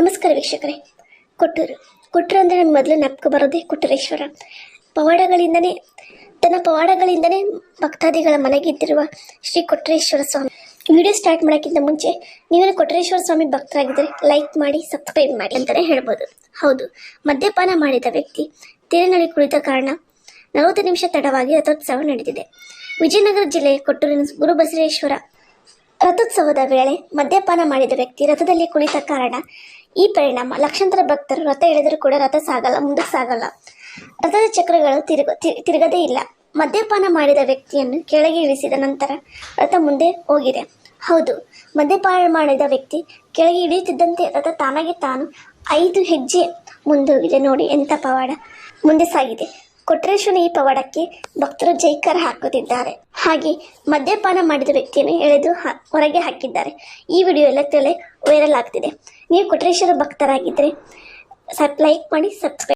ನಮಸ್ಕಾರ ವೀಕ್ಷಕರೇ. ಕೊಟ್ಟೂರು. ಕೊಟ್ಟರು ಅಂದರೆ ನನ್ನ ಮೊದಲು ನೆನಪು ಬರೋದೇ ಕೊಟ್ಟೂರೇಶ್ವರ. ಪವಾಡಗಳಿಂದನೇ, ತನ್ನ ಪವಾಡಗಳಿಂದನೇ ಭಕ್ತಾದಿಗಳ ಮನೆಗಿದ್ದಿರುವ ಶ್ರೀ ಕೊಟ್ಟರೇಶ್ವರ ಸ್ವಾಮಿ. ವಿಡಿಯೋ ಸ್ಟಾರ್ಟ್ ಮಾಡೋಕ್ಕಿಂತ ಮುಂಚೆ ನೀವೇನು ಕೊಟ್ಟರೇಶ್ವರ ಸ್ವಾಮಿ ಭಕ್ತರಾಗಿದ್ದರೆ ಲೈಕ್ ಮಾಡಿ, ಸಬ್ಸ್ಕ್ರೈಬ್ ಮಾಡಿ ಅಂತಲೇ ಹೇಳ್ಬೋದು. ಹೌದು, ಮದ್ಯಪಾನ ಮಾಡಿದ ವ್ಯಕ್ತಿ ತೇರಿನಲ್ಲಿ ಕುಳಿತ ಕಾರಣ ನಲವತ್ತು ನಿಮಿಷ ತಡವಾಗಿ ರಥೋತ್ಸವ ನಡೆದಿದೆ. ವಿಜಯನಗರ ಜಿಲ್ಲೆಯ ಕೊಟ್ಟೂರಿನ ಗುರುಬಸವೇಶ್ವರ ರಥೋತ್ಸವದ ವೇಳೆ ಮದ್ಯಪಾನ ಮಾಡಿದ ವ್ಯಕ್ತಿ ರಥದಲ್ಲಿ ಕುಳಿತ ಕಾರಣ ಈ ಪರಿಣಾಮ. ಲಕ್ಷಾಂತರ ಭಕ್ತರು ರಥ ಎಳೆದರೂ ಕೂಡ ರಥ ಸಾಗಲ್ಲ, ಮುಂದಕ್ಕೆ ಸಾಗಲ್ಲ. ರಥದ ಚಕ್ರಗಳು ತಿರುಗ ತಿರುಗದೇ ಇಲ್ಲ. ಮದ್ಯಪಾನ ಮಾಡಿದ ವ್ಯಕ್ತಿಯನ್ನು ಕೆಳಗೆ ಇಳಿಸಿದ ನಂತರ ರಥ ಮುಂದೆ ಹೋಗಿದೆ. ಹೌದು, ಮದ್ಯಪಾನ ಮಾಡಿದ ವ್ಯಕ್ತಿ ಕೆಳಗೆ ಇಳಿಯುತ್ತಿದ್ದಂತೆ ರಥ ತಾನಾಗಿ ತಾನು ಐದು ಹೆಜ್ಜೆ ಮುಂದೋಗಿದೆ ನೋಡಿ ಎಂಥ ಪವಾಡ. ಮುಂದೆ ಸಾಗಿದೆ. ಕೊಟ್ರೇಶ್ವರ ಈ ಪವಾಡಕ್ಕೆ ಭಕ್ತರು ಜೈಕಾರ ಹಾಕುತ್ತಿದ್ದಾರೆ. ಹಾಗೆ ಮದ್ಯಪಾನ ಮಾಡಿದ ವ್ಯಕ್ತಿಯನ್ನು ಎಳೆದು ಹೊರಗೆ ಹಾಕಿದ್ದಾರೆ. ಈ ವಿಡಿಯೋ ಎಲ್ಲ ತಲೆ ವೈರಲ್ ಆಗ್ತಿದೆ ನೀವು ಕೊಟ್ರೇಶ್ವರ ಭಕ್ತರಾಗಿದ್ದರೆ ಸಬ್ ಲೈಕ್ ಮಾಡಿ ಸಬ್ಸ್ಕ್ರೈಬ್